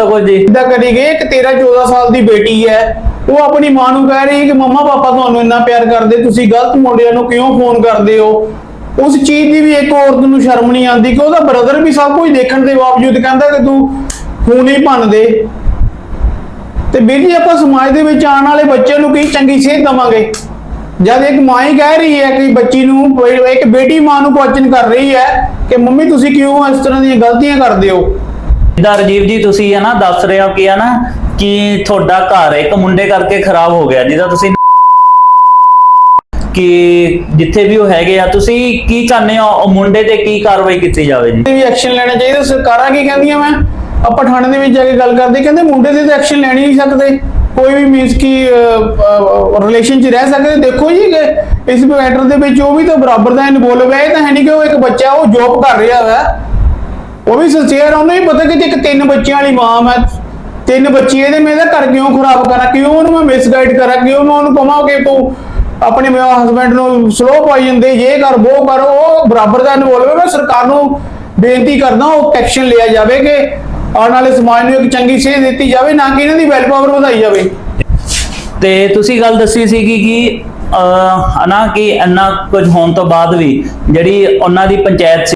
ਸਕੋ ਜੀ। ਇਦਾਂ ਕਰੀ ਗਏ 13 14 ਸਾਲ ਦੀ ਬੇਟੀ ਹੈ। ਉਹ ਆਪਣੀ ਮਾਂ ਨੂੰ ਕਹਿ ਰਹੀ ਹੈ ਕਿ ਮੰਮਾ ਪਾਪਾ ਤੁਹਾਨੂੰ ਇੰਨਾ ਪਿਆਰ ਕਰਦੇ, ਤੁਸੀਂ ਗਲਤ ਮੁੰਡਿਆਂ ਨੂੰ ਕਿਉਂ ਫੋਨ ਕਰਦੇ ਹੋ? ਉਸ ਚੀਜ਼ ਦੀ ਵੀ ਇੱਕ ਔਰਤ ਨੂੰ ਸ਼ਰਮ ਨਹੀਂ ਆਉਂਦੀ ਕਿ ਉਹਦਾ ਬ੍ਰਦਰ ਵੀ ਸਭ ਕੁਝ ਦੇਖਣ ਦੇ ਬਾਵਜੂਦ ਕਹਿੰਦਾ ਕਿ ਤੂੰ ਫੋਨ ਹੀ ਭੰਨ ਦੇ। ਤੇ ਵੀਰ ਜੀ, ਆਪਾਂ ਸਮਾਜ ਦੇ ਵਿੱਚ ਆਉਣ ਵਾਲੇ ਬੱਚੇ ਨੂੰ ਕੀ ਚੰਗੀ ਸੇਧ ਦਵਾਂਗੇ? ਜਦ ਇੱਕ ਮਾਂ ਹੀ ਕਹਿ ਰਹੀ ਹੈ ਕਿ ਬੱਚੀ ਨੂੰ, ਇੱਕ ਬੇਟੀ ਮਾਂ ਨੂੰ ਕੁਐਸਚਨ ਕਰ ਰਹੀ ਹੈ ਕਿ ਮੰਮੀ, ਤੁਸੀਂ ਕਿਉਂ ਇਸ ਤਰ੍ਹਾਂ ਦੀਆਂ ਗਲਤੀਆਂ ਕਰਦੇ ਹੋ? ਜਿੱਦਾਂ ਰਾਜੀਵ ਜੀ, ਤੁਸੀਂ ਹੈ ਨਾ ਦੱਸ ਰਹੇ ਹੋ ਕਿ ਹੈ ਨਾ ਕਿ ਤੁਹਾਡਾ ਘਰ ਇੱਕ ਮੁੰਡੇ ਕਰਕੇ ਖਰਾਬ ਹੋ ਗਿਆ, ਜਿਹਦਾ ਤੁਸੀਂ ਕਿ ਜਿੱਥੇ ਵੀ ਉਹ ਹੈਗੇ ਆ, ਤੁਸੀਂ ਕੀ ਚਾਹੁੰਦੇ ਹੋ? ਉਹ ਮੁੰਡੇ ਤੇ ਕੀ ਕਾਰਵਾਈ ਕੀਤੀ ਜਾਵੇ ਜੀ? ਵੀ ਐਕਸ਼ਨ ਲੈਣਾ ਚਾਹੀਦਾ ਸਰਕਾਰਾਂ ਕੀ ਕਹਿੰਦੀਆਂ ਮੈਂ ਆਪਾਂ ਥਾਣੇ ਦੇ ਵਿੱਚ ਜਾ ਕੇ ਗੱਲ ਕਰਦੇ, ਕਹਿੰਦੇ ਮੁੰਡੇ ਦੇ ਤਾਂ ਐਕਸ਼ਨ ਲੈਣੀ ਨਹੀਂ ਸਕਦੇ। ਕੋਈ ਵੀ ਮੀਨਸ ਕੀ ਰਿਲੇਸ਼ਨ 'ਚ ਰਹਿ ਸਕਦੇ। ਦੇਖੋ ਜੀ ਇਸ ਮੈਟਰ ਦੇ ਵਿੱਚ ਉਹ ਵੀ ਤਾਂ ਬਰਾਬਰ ਦਾ ਇਨਵੋਲਵ ਹੈ, ਇਹ ਤਾਂ ਹੈ ਨਹੀਂ ਕਿ ਉਹ ਇੱਕ ਬੱਚਾ, ਉਹ ਜੋਬ ਕਰ ਰਿਹਾ ਹੈ ਉਹ ਵੀ ਸਿੰਸੀਅਰ ਉਹਨੂੰ ਹੀ ਪਤਾ ਕਿ ਇੱਕ ਤਿੰਨ ਬੱਚਿਆਂ ਵਾਲੀ ਮਾਂ ਮੈਂ, ਤਿੰਨ ਬੱਚੇ ਇਹਦੇ ਮੈਂ ਇਹਦਾ ਘਰ ਕਿਉਂ ਖਰਾਬ ਕਰਾਂ, ਕਿਉਂ ਉਹਨੂੰ ਮੈਂ ਮਿਸਗਾਈਡ ਕਰਾਂ, ਕਿਉਂ ਮੈਂ ਉਹਨੂੰ ਕਹਾਂ ਕਿ ਤੂੰ ਆਪਣੇ ਹਸਬੰਡ ਨੂੰ ਸਲੋ ਪਾਈ ਜਾਂਦੇ, ਇਹ ਕਰ, ਉਹ ਕਰ, ਉਹ ਬਰਾਬਰ ਦਾ ਇਨਵੋਲਵ ਮੈਂ ਸਰਕਾਰ ਨੂੰ ਬੇਨਤੀ ਕਰਦਾ ਉਹ ਐਕਸ਼ਨ ਲਿਆ ਜਾਵੇ ਕਿ ਆਉਣ ਵਾਲੇ ਸਮਾਜ ਨੂੰ ਇੱਕ ਚੰਗੀ ਸੇਧ ਦਿੱਤੀ ਜਾਵੇ, ਨਾ ਕਿ ਇਹਨਾਂ ਦੀ ਵੈਲ ਪਾਵਰ ਵਧਾਈ ਜਾਵੇ। ਤੇ ਤੁਸੀਂ ਗੱਲ ਦੱਸੀ ਸੀਗੀ ਕਿ, ਅਹ, ਹਨਾ, ਕਿ ਇੰਨਾ ਕੁਝ ਹੋਣ ਤੋਂ ਬਾਅਦ ਵੀ ਜਿਹੜੀ ਉਹਨਾਂ ਦੀ ਪੰਚਾਇਤ